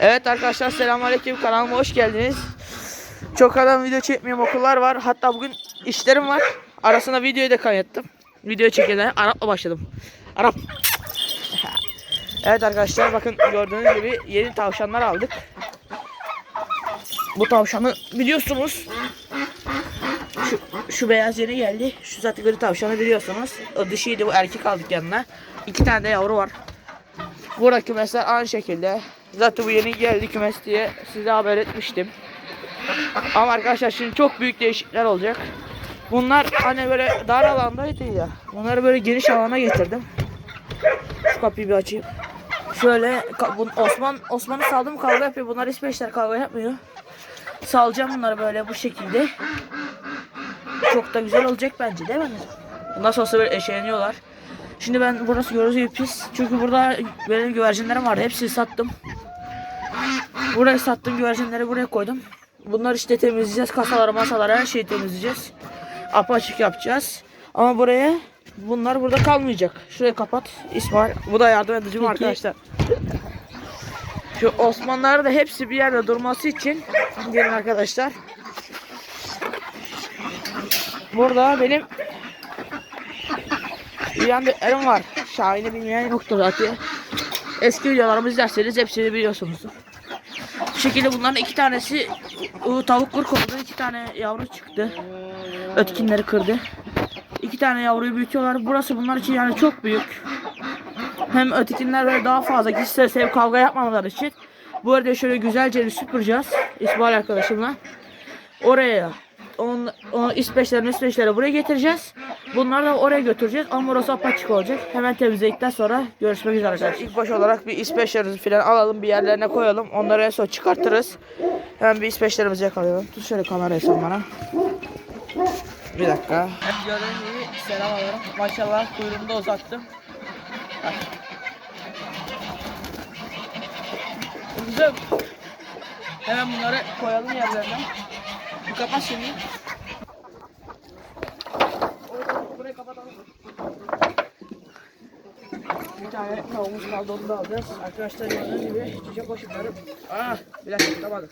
Evet arkadaşlar selamünaleyküm kanalıma hoş geldiniz. Çok adam video çekmiyorum okullar var. Hatta bugün işlerim var. Arasına videoyu da kaydettım. Video çekeceğim. Arap'la başladım. Arap. Evet arkadaşlar bakın gördüğünüz gibi yeni tavşanlar aldık. Bu tavşanı biliyorsunuz. Şu, şu beyaz yeni geldi. Şu zaten tavşanı biliyorsunuz. O dişiydi bu erkek aldık yanına. İki tane de yavru var. Burada kümesler aynı şekilde. Zaten bu yeni geldi kümes diye size haber etmiştim. Ama arkadaşlar şimdi çok büyük değişiklikler olacak. Bunlar hani böyle dar alandaydı ya. Bunları böyle geniş alana getirdim. Şu kapıyı bir açayım. Şöyle bu- Osman Osman'ı saldım kavga yapıyor. Bunlar hiç beşler kavga yapmıyor. Salacağım bunları böyle bu şekilde. Çok da güzel olacak bence değil mi? Nasıl olsa böyle eşeleniyorlar. Şimdi ben burası gibi pis. Çünkü burada benim güvercinlerim vardı. Hepsini sattım. Buraya sattım güvercinleri buraya koydum. Bunlar işte temizleyeceğiz. Kasaları masaları her şeyi temizleyeceğiz. Apaçık yapacağız. Ama buraya bunlar burada kalmayacak. Şurayı kapat İsmail. Bu da yardım edeceğim arkadaşlar. Şu Osmanlılar da hepsi bir yerde durması için gelin arkadaşlar. Burada benim Üyenliklerim var. Şahin'i bilmeyen yoktur zaten. Eski videolarımı izlerseniz hepsini biliyorsunuzdur. Bu şekilde bunların iki tanesi tavuk kurk oldu. iki tane yavru çıktı. Ötkinleri kırdı. İki tane yavruyu büyütüyorlar. Burası bunlar için yani çok büyük. Hem ötekinler böyle daha fazla kişisel sev kavga yapmamaları için. Bu arada şöyle güzelce süpüreceğiz. İsmail arkadaşımla. Oraya on, o İsveçlerin İsveçleri buraya getireceğiz. Bunları da oraya götüreceğiz. Ama orası apaçık olacak. Hemen temizledikten sonra görüşmek üzere arkadaşlar. İlk baş olarak bir İsveçlerimizi falan alalım. Bir yerlerine koyalım. Onları en son çıkartırız. Hemen bir İsveçlerimizi yakalayalım. Tut şöyle kamerayı sen bana. Bir dakika. Gördüğünüz gibi selam alıyorum. Maşallah kuyruğumu da uzattım. Bak. Güzel. Hemen bunları koyalım yerlerine. Bir kapat şimdi. Burayı kapatalım. Bir tane tavuğumuz kaldı onu da alacağız. Arkadaşlar gördüğünüz gibi çiçek koşukları. Ah bir dakika tutamadım.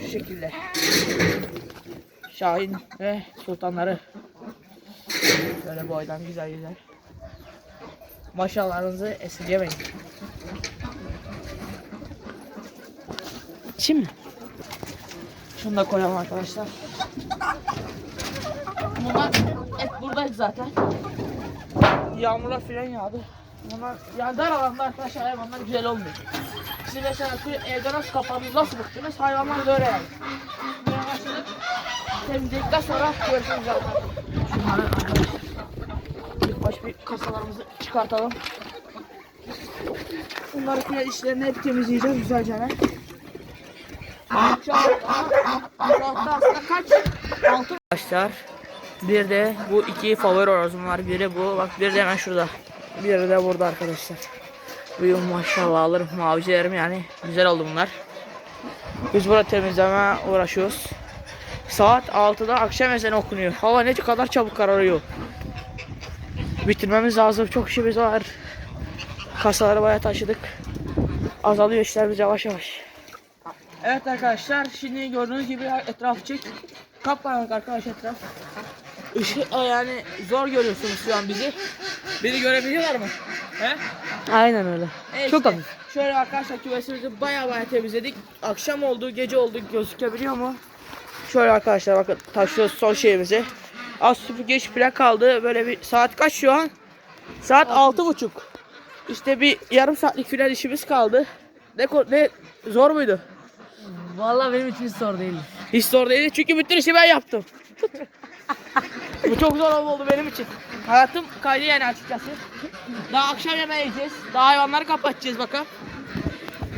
Şu şekilde. Şahin ve sultanları. Böyle boydan güzel güzel. Maşallahınızı esirgemeyin. Şimdi şunu da koyalım arkadaşlar. Bunlar hep buradaydı zaten. Yağmurlar filan yağdı. Bunlar yani dar alanda arkadaşlar hayvanlar güzel olmuyor. Siz mesela evde nasıl kapandınız, nasıl bıktınız hayvanlar da öyle yani. Temizledikten sonra görüşürüz zaten. Arkadaşlar. İlk baş bir kasalarımızı çıkartalım. Bunları filan işlerini hep temizleyeceğiz güzelce. ne? Şu an saatte aslında Arkadaşlar bir de bu iki favori orozum var. Biri bu. Bak biri de hemen şurada. Biri de burada arkadaşlar. Bugün maşallah alırım mavicilerim yani. Güzel oldu bunlar. Biz burada temizleme uğraşıyoruz. Saat 6'da akşam ezanı okunuyor. Hava ne kadar çabuk kararıyor. Bitirmemiz lazım. Çok işimiz var. Kasaları bayağı taşıdık. Azalıyor işlerimiz yavaş yavaş. Evet arkadaşlar şimdi gördüğünüz gibi etrafı çek. Kapkaranlık arkadaş etraf. Işık yani zor görüyorsunuz şu an bizi. Beni görebiliyorlar mı? He? Aynen öyle. E Çok işte, hafif. Şöyle arkadaşlar küvesimizi baya baya temizledik. Akşam oldu, gece oldu gözükebiliyor mu? Şöyle arkadaşlar bakın taşıyoruz son şeyimizi. Az süpürge plak kaldı. Böyle bir saat kaç şu an? Saat altı buçuk. İşte bir yarım saatlik filan işimiz kaldı. Ne, ne zor muydu? Vallahi benim için hiç zor değil. Hiç zor değil çünkü bütün işi ben yaptım. Bu çok zor oldu benim için. Hayatım kaydı yani açıkçası. Daha akşam yemeği yiyeceğiz. Daha hayvanları kapatacağız bakalım.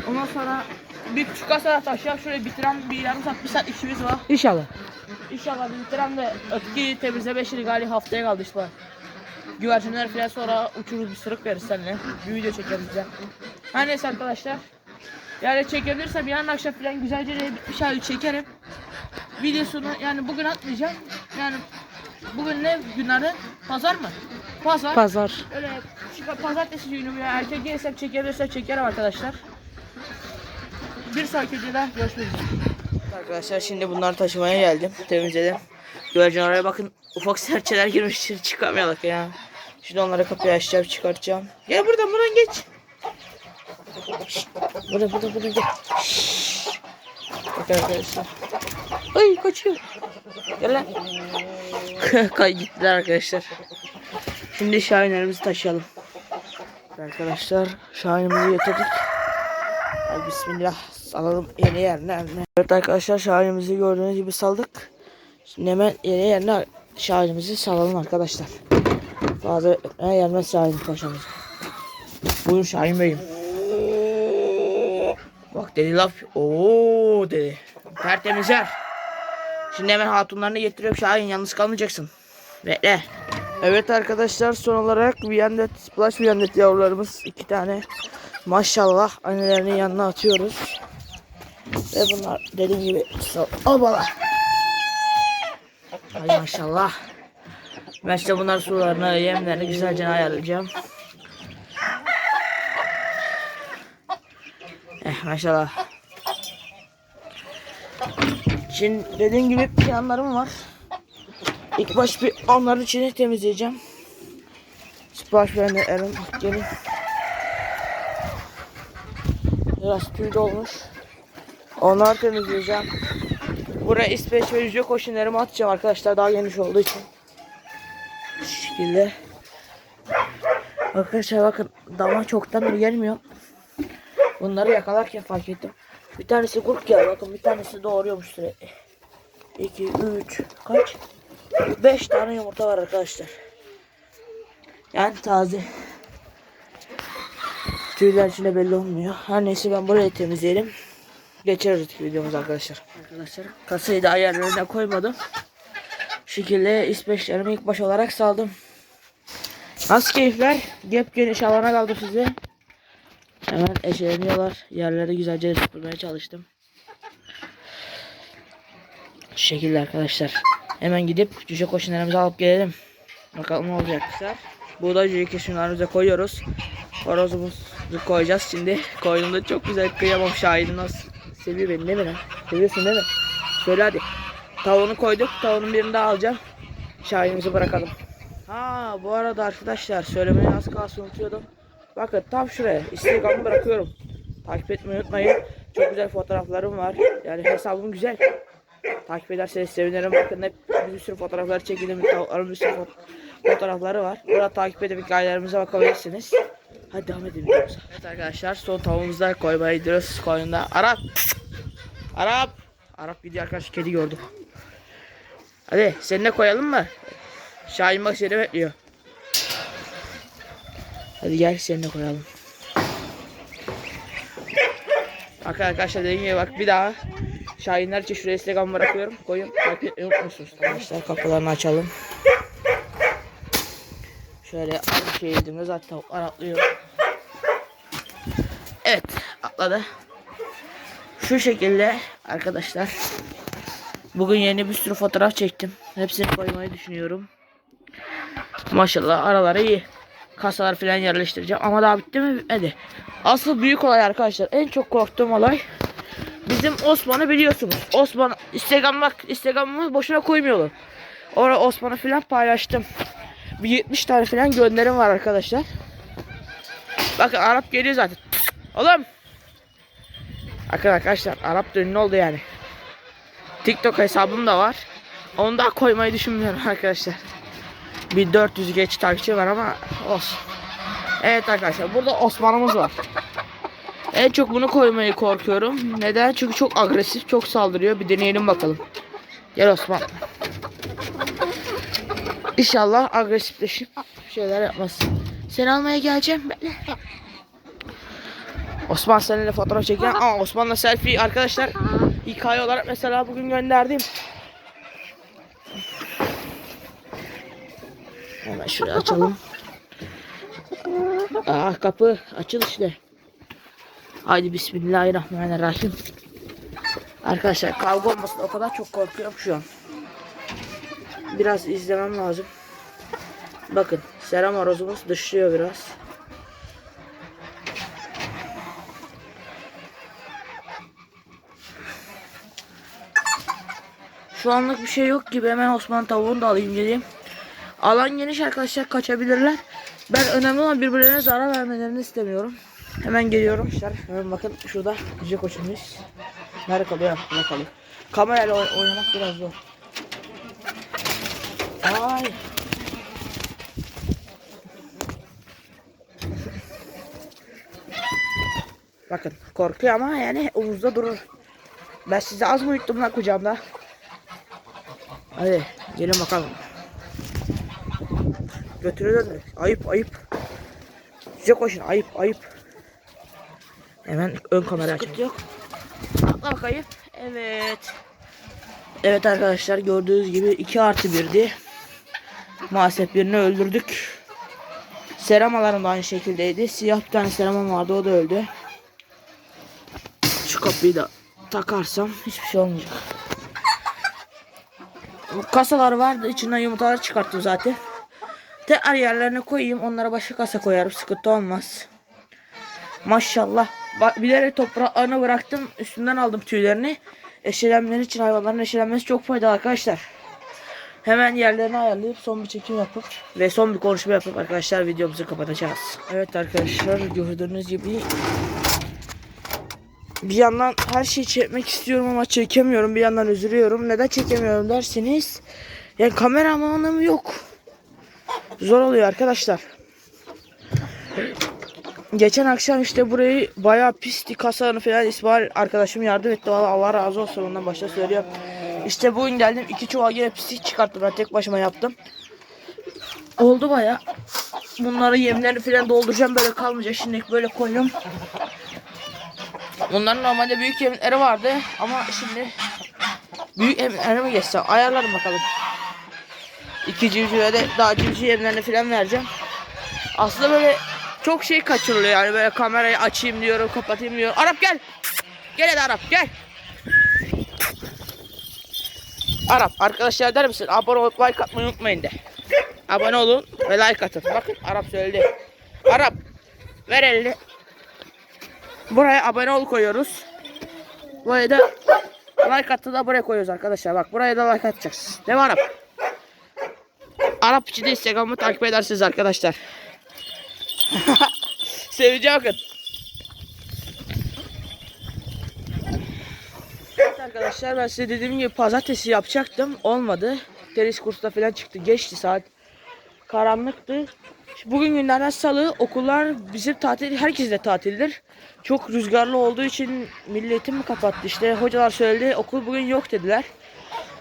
Ondan sonra bir küçük kasa taşıyalım. Şöyle bitiren bir yarım saat, bir saat işimiz var. İnşallah. İnşallah bitiren de öteki temizleme işini galiba haftaya kaldı işte. Güvercinler falan sonra uçuruz bir sırık veririz seninle. Bir video çekeriz bize. Her neyse arkadaşlar. Yani çekebilirsem yarın akşam falan güzelce de bir şey çekerim. Videosunu yani bugün atmayacağım. Yani bugün ne günleri? Pazar mı? Pazar. Pazar. Öyle pazartesi günü ya erkek gelirsem çekebilirsem çekerim arkadaşlar. Bir sonraki videoda görüşmek üzere. Arkadaşlar şimdi bunları taşımaya geldim. Temizledim. Güvercin oraya bakın ufak serçeler girmiş içeri çıkamayalım ya. Şimdi onları kapıyı açacağım çıkartacağım. Gel buradan buradan geç. Şşt, Burada burada burada gel. Bak arkadaşlar. Ay kaçıyor. Gel lan. Kay gittiler arkadaşlar. Şimdi şahinlerimizi taşıyalım. Arkadaşlar şahinimizi getirdik. Hadi bismillah salalım yeni yerine. Evet arkadaşlar şahinimizi gördüğünüz gibi saldık. Şimdi hemen yeni yerine şahinimizi salalım arkadaşlar. Fazla ne gelmez şahin paşamız. Buyurun Şahin Bey'im. Bak dedi laf. Oo dedi. Tertemiz yer. Şimdi hemen hatunlarını getiriyorum Şahin yalnız kalmayacaksın. Bekle. Evet arkadaşlar son olarak Viyandet, Splash Viyandet yavrularımız iki tane. Maşallah annelerinin yanına atıyoruz. Ve bunlar dediğim gibi obala. Ay maşallah. Ben işte bunlar sularını, yemlerini güzelce ayarlayacağım. Maşallah. Şimdi dediğim gibi planlarım var. İlk baş bir onların içini temizleyeceğim. Sipariş verenlerin gelin. Biraz tüy dolmuş. Onları temizleyeceğim. Buraya İsveç ve yüzüyor koşunlarımı atacağım arkadaşlar daha geniş olduğu için. Bu şekilde. Arkadaşlar bakın dama çoktan beri gelmiyor. Bunları yakalarken fark ettim. Bir tanesi grup geldi bakın bir tanesi doğuruyormuş sürekli. 2, 3, kaç? 5 tane yumurta var arkadaşlar. Yani taze. Tüyler içinde belli olmuyor. Her neyse ben burayı temizleyelim. Geçeriz videomuz arkadaşlar. Arkadaşlar kasayı da ayarlarına koymadım. Şu şekilde ispeçlerimi ilk baş olarak saldım. Nasıl keyifler? Gep geniş alana kaldı size. Hemen eşeleniyorlar. Yerleri güzelce süpürmeye çalıştım. Şu şekilde arkadaşlar. Hemen gidip cüce koşunlarımızı alıp gelelim. Bakalım ne olacak. Buğday cüce koşunlarımıza koyuyoruz. Horozumuzu koyacağız şimdi. Koynumda çok güzel kıyamam şahidim nasıl. Seviyor beni değil mi lan? Seviyorsun değil mi? Söyle hadi. Tavuğunu koyduk. Tavuğun birini daha alacağım. Şahinimizi bırakalım. Ha bu arada arkadaşlar söylemeyi az kalsın unutuyordum. Bakın tam şuraya Instagram'ı bırakıyorum. Takip etmeyi unutmayın. Çok güzel fotoğraflarım var. Yani hesabım güzel. Takip ederseniz sevinirim. Bakın hep bir sürü fotoğraflar çekildim. Tavukların bir sürü fo- fotoğrafları var. Orada takip edip hikayelerimize bakabilirsiniz. Hadi devam edelim. Evet arkadaşlar son tavuğumuzu da koymaya gidiyoruz. Koyunda Arap. Arap. Arap gidiyor arkadaşlar kedi gördüm. Hadi seninle koyalım mı? Şahin bak seni bekliyor. Hadi gel seninle koyalım. Bak arkadaşlar dediğim gibi bak bir daha Şahinler için şuraya Instagram bırakıyorum. Koyun. Takip unutmuyorsunuz. Arkadaşlar kapılarını açalım. Şöyle bir şey yediğimde zaten tavuklar atlıyor. Evet atladı. Şu şekilde arkadaşlar. Bugün yeni bir sürü fotoğraf çektim. Hepsini koymayı düşünüyorum. Maşallah araları iyi. Kasalar falan yerleştireceğim. Ama daha bitti mi? Bitmedi. Asıl büyük olay arkadaşlar. En çok korktuğum olay. Bizim Osman'ı biliyorsunuz. Osman Instagram bak Instagram'ımı boşuna koymuyorlar. Orada Osman'ı falan paylaştım. Bir 70 tane falan gönderim var arkadaşlar. Bakın Arap geliyor zaten. Oğlum. Bakın arkadaşlar Arap da ünlü oldu yani. TikTok hesabım da var. Onu da koymayı düşünmüyorum arkadaşlar. Bir 400 geç takipçi var ama olsun. Evet arkadaşlar burada Osman'ımız var. En çok bunu koymayı korkuyorum. Neden? Çünkü çok agresif, çok saldırıyor. Bir deneyelim bakalım. Gel Osman. İnşallah agresifleşip şeyler yapmaz. Seni almaya geleceğim. Bekle. Osman seninle fotoğraf çekeceğim ama Osman'la selfie arkadaşlar hikaye olarak mesela bugün gönderdim. Hemen şurayı açalım. Ah kapı açıl işte. Haydi bismillahirrahmanirrahim. Arkadaşlar kavga olmasın o kadar çok korkuyorum şu an. Biraz izlemem lazım. Bakın seram horozumuz dışlıyor biraz. Şu anlık bir şey yok gibi hemen Osman tavuğunu da alayım geleyim. Alan geniş arkadaşlar kaçabilirler. Ben önemli olan birbirlerine zarar vermelerini istemiyorum. Hemen geliyorum. Arkadaşlar hemen bakın şurada yüce koçumuz. Nerede kalıyor? Burada kalıyor. Kamerayla oy- oynamak biraz zor. Ay. Bakın korkuyor ama yani omuzda durur. Ben sizi az mı uyuttum lan kucağımda? Hadi gelin bakalım. Götürüyor döndü. Ayıp ayıp. Size koşun ayıp ayıp. Hemen ön kamera açalım. yok. Atla bakayım. Evet. Evet arkadaşlar gördüğünüz gibi 2 artı 1'di. Maalesef birini öldürdük. Seramalarım da aynı şekildeydi. Siyah bir tane seramam vardı o da öldü. Şu kapıyı da takarsam hiçbir şey olmayacak. Bu kasalar vardı. içinden yumurtalar çıkarttım zaten. Tekrar yerlerine koyayım. Onlara başka kasa koyarım. Sıkıntı olmaz. Maşallah. Bak, bilerek toprağını bıraktım. Üstünden aldım tüylerini. Eşelenmeleri için hayvanların eşelenmesi çok faydalı arkadaşlar. Hemen yerlerini ayarlayıp son bir çekim yapıp ve son bir konuşma yapıp arkadaşlar videomuzu kapatacağız. Evet arkadaşlar gördüğünüz gibi bir yandan her şeyi çekmek istiyorum ama çekemiyorum. Bir yandan üzülüyorum. Neden çekemiyorum derseniz yani kameramanım yok. Zor oluyor arkadaşlar. Geçen akşam işte burayı bayağı pisti kasalarını falan İsmail arkadaşım yardım etti. Vallahi Allah razı olsun ondan başta söylüyorum. İşte bugün geldim iki çuval yine pislik çıkarttım ben tek başıma yaptım. Oldu bayağı. Bunları yemlerini falan dolduracağım böyle kalmayacak. Şimdi böyle koyuyorum. Bunların normalde büyük yemleri vardı ama şimdi büyük yemlerine mi geçsem ayarlarım bakalım. İki civcive de daha civciv yemlerini falan vereceğim. Aslında böyle çok şey kaçırılıyor yani böyle kamerayı açayım diyorum kapatayım diyorum. Arap gel. Gel hadi Arap gel. Arap arkadaşlar der misin? Abone olup like atmayı unutmayın de. Abone olun ve like atın. Bakın Arap söyledi. Arap ver elini. Buraya abone ol koyuyoruz. Buraya da like attı da buraya koyuyoruz arkadaşlar. Bak buraya da like atacaksınız. Değil mi Arap? Arap için de Instagram'ı takip edersiniz arkadaşlar. Sevince bakın. Evet arkadaşlar ben size dediğim gibi pazartesi yapacaktım. Olmadı. Tenis kursuna falan çıktı. Geçti saat. Karanlıktı. Bugün günlerden salı okullar bizim tatil herkes de tatildir. Çok rüzgarlı olduğu için milletim mi kapattı işte hocalar söyledi okul bugün yok dediler.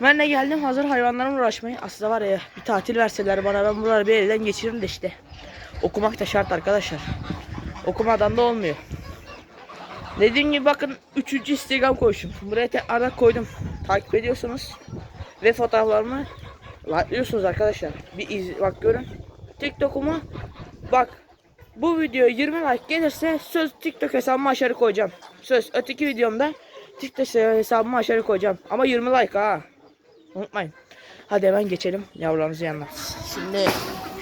Ben de geldim hazır hayvanlarımla uğraşmaya. Aslında var ya bir tatil verseler bana ben bunları bir elden geçiririm de işte. Okumak da şart arkadaşlar. Okumadan da olmuyor. Dediğim gibi bakın 3. Instagram koymuşum. Buraya tekrardan koydum. Takip ediyorsunuz. Ve fotoğraflarımı like'lıyorsunuz arkadaşlar. Bir iz, bak görün. TikTok'umu bak bu video 20 like gelirse söz TikTok hesabıma aşağı koyacağım. Söz öteki videomda TikTok hesabıma aşağı koyacağım. Ama 20 like ha. Unutmayın. Hadi hemen geçelim yavrularımızın yanına. Şimdi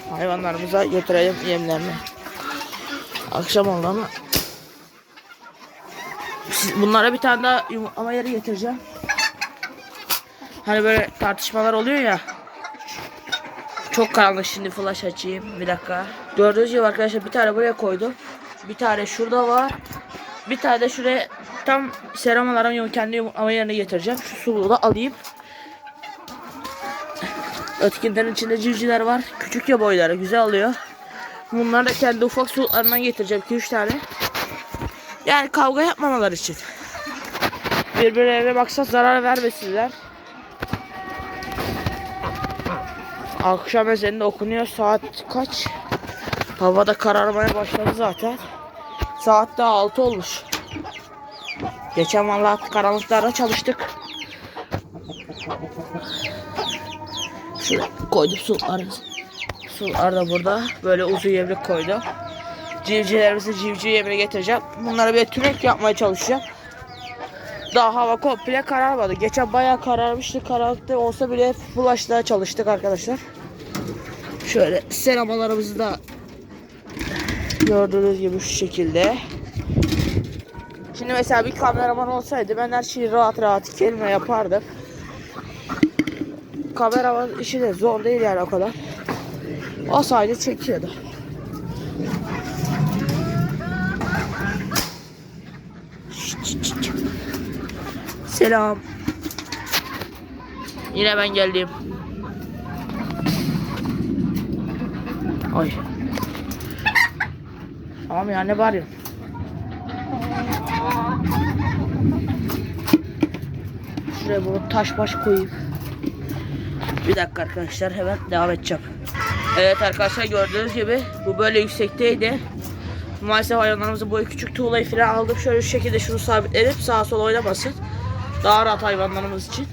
hayvanlarımıza götürelim yemlerini. Akşam oldu ama bunlara bir tane daha yumurtlama yeri getireceğim. Hani böyle tartışmalar oluyor ya. Çok karanlık şimdi flash açayım. Bir dakika. Gördüğünüz gibi arkadaşlar bir tane buraya koydum. Bir tane şurada var. Bir tane de şuraya tam seramaların yum kendi yumurtlama yerine getireceğim. Şu suluğu da alayım. Ötkinlerin içinde civcivler var. Küçük ya boyları güzel alıyor. Bunları da kendi ufak suluklarından getireceğim 2-3 tane. Yani kavga yapmamalar için. Birbirlerine maksat zarar vermesinler. Akşam ezanında okunuyor. Saat kaç? Havada kararmaya başladı zaten. Saat daha 6 olmuş. Geçen vallahi karanlıklarda çalıştık. Şuraya koydum suları. Sular da burada. Böyle uzun yemlik koydum. Civcivlerimizi civciv yemine getireceğim. Bunlara bir tümek yapmaya çalışacağım. Daha hava komple kararmadı. Geçen bayağı kararmıştı. Karanlıkta olsa bile flashla çalıştık arkadaşlar. Şöyle seramalarımızı da gördüğünüz gibi şu şekilde. Şimdi mesela bir kameraman olsaydı ben her şeyi rahat rahat kelime yapardım. Kamera işi de zor değil yani o kadar. O sadece çekiyordu. Selam. Yine ben geldim. Ay. Tamam ya ne bağırıyorsun? Şuraya bunu taş baş koyayım. Bir dakika arkadaşlar hemen devam edeceğim. Evet arkadaşlar gördüğünüz gibi bu böyle yüksekteydi. Maalesef hayvanlarımızın boyu küçük tuğlayı falan aldım. Şöyle şu şekilde şunu sabitledim sağa sola oynamasın. Daha rahat hayvanlarımız için.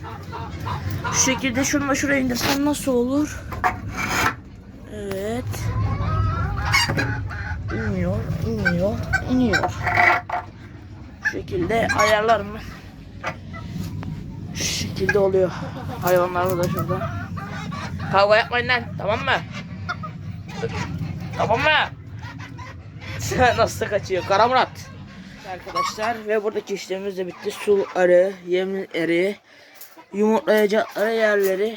Şu şekilde şunu da şuraya indirsem nasıl olur? Evet. İniyor, iniyor, iniyor. Şu şekilde ayarlarım ben. Şu şekilde oluyor. Hayvanlarımız da şurada. Kavga yapmayın lan, tamam mı? Tamam mı? Nasıl kaçıyor? Kara Murat. Arkadaşlar ve buradaki işlemimiz de bitti. Su arı, yem eri, yumurtlayacakları yerleri.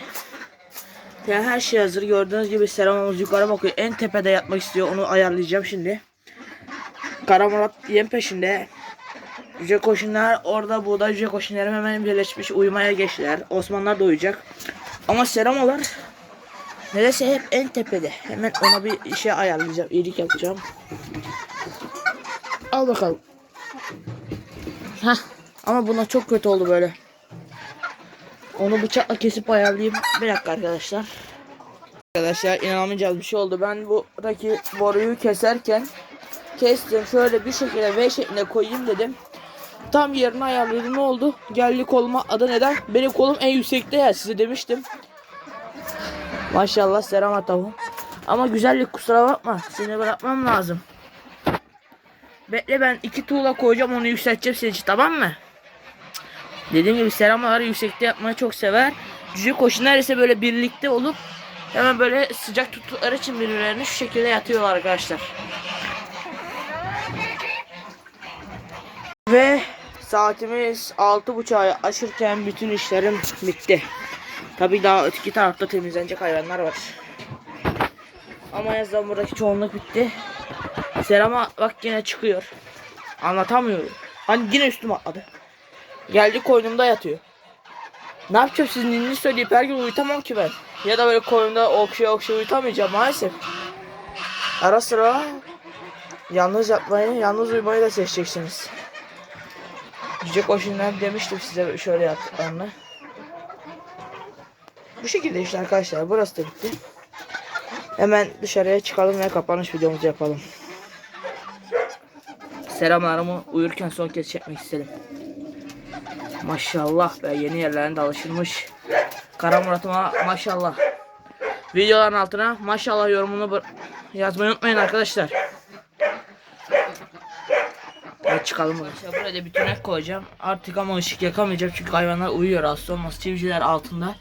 Yani her şey hazır. Gördüğünüz gibi seramamız yukarı bakıyor. En tepede yatmak istiyor. Onu ayarlayacağım şimdi. Kara Murat yem peşinde. Yüce koşunlar orada buğday yüce koşunlarım hemen birleşmiş uyumaya geçtiler. Osmanlar da uyuyacak. Ama seramalar neredeyse hep en tepede. Hemen ona bir işe ayarlayacağım. iyilik yapacağım. Al bakalım. Hah. Ama buna çok kötü oldu böyle. Onu bıçakla kesip ayarlayayım. Bir dakika arkadaşlar. Arkadaşlar inanamayacağız bir şey oldu. Ben buradaki boruyu keserken kestim. Şöyle bir şekilde V şeklinde koyayım dedim. Tam yerine ayarladım. Ne oldu? Geldi koluma adı neden? Benim kolum en yüksekte ya size demiştim. Maşallah selam tavuğum. Ama güzellik kusura bakma. Seni bırakmam lazım. Bekle ben iki tuğla koyacağım onu yükselteceğim senin için tamam mı? Dediğim gibi seramaları yüksekte yapmayı çok sever. Cüce koşunlar ise böyle birlikte olup hemen böyle sıcak tuttukları için birbirlerini şu şekilde yatıyorlar arkadaşlar. Ve saatimiz 6.30'a aşırken bütün işlerim bitti. Tabi daha öteki tarafta temizlenecek hayvanlar var. Ama yazdan buradaki çoğunluk bitti. Serama bak yine çıkıyor. Anlatamıyorum. Hani yine üstüme atladı. Geldi koynumda yatıyor. Ne yapacağım sizin ninni söyleyip her gün uyutamam ki ben. Ya da böyle koynumda okşaya okşaya uyutamayacağım maalesef. Ara sıra yalnız yatmayı, yalnız uyumayı da seçeceksiniz. Cüce koşunlar demiştim size şöyle yaptıklarını. Bu şekilde işte arkadaşlar burası da bitti. Hemen dışarıya çıkalım ve kapanış videomuzu yapalım. Selamlarımı uyurken son kez çekmek istedim. Maşallah be yeni yerlerinde alışılmış. Kara Murat'ıma maşallah. Videoların altına maşallah yorumunu yazmayı unutmayın arkadaşlar. Evet çıkalım buradan. Buraya da bir tünek koyacağım. Artık ama ışık yakamayacağım çünkü hayvanlar uyuyor hasta olmaz. Altında.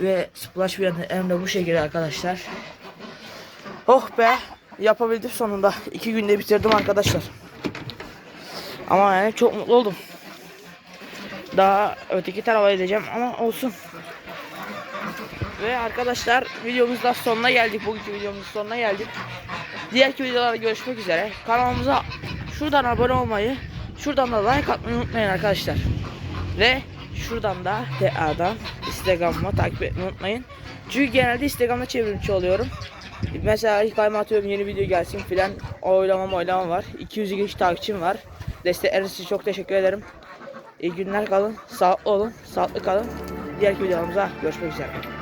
Ve splash bir hem de bu şekilde arkadaşlar. Oh be yapabildim sonunda. İki günde bitirdim arkadaşlar. Ama yani çok mutlu oldum. Daha öteki tarafa edeceğim ama olsun. Ve arkadaşlar videomuzda sonuna geldik. Bugünkü videomuzun sonuna geldik. Diğerki videolarda görüşmek üzere. Kanalımıza şuradan abone olmayı, şuradan da like atmayı unutmayın arkadaşlar. Ve şuradan da tekrardan Instagram'ıma takip etmeyi unutmayın. Çünkü genelde Instagram'da çevrimçi oluyorum. Mesela hikayeme atıyorum yeni video gelsin filan oylamam oylamam var. 200 geç takipçim var. Destekleriniz için çok teşekkür ederim. İyi günler kalın. Sağlıklı olun. Sağlıklı kalın. Diğer videolarımıza görüşmek üzere.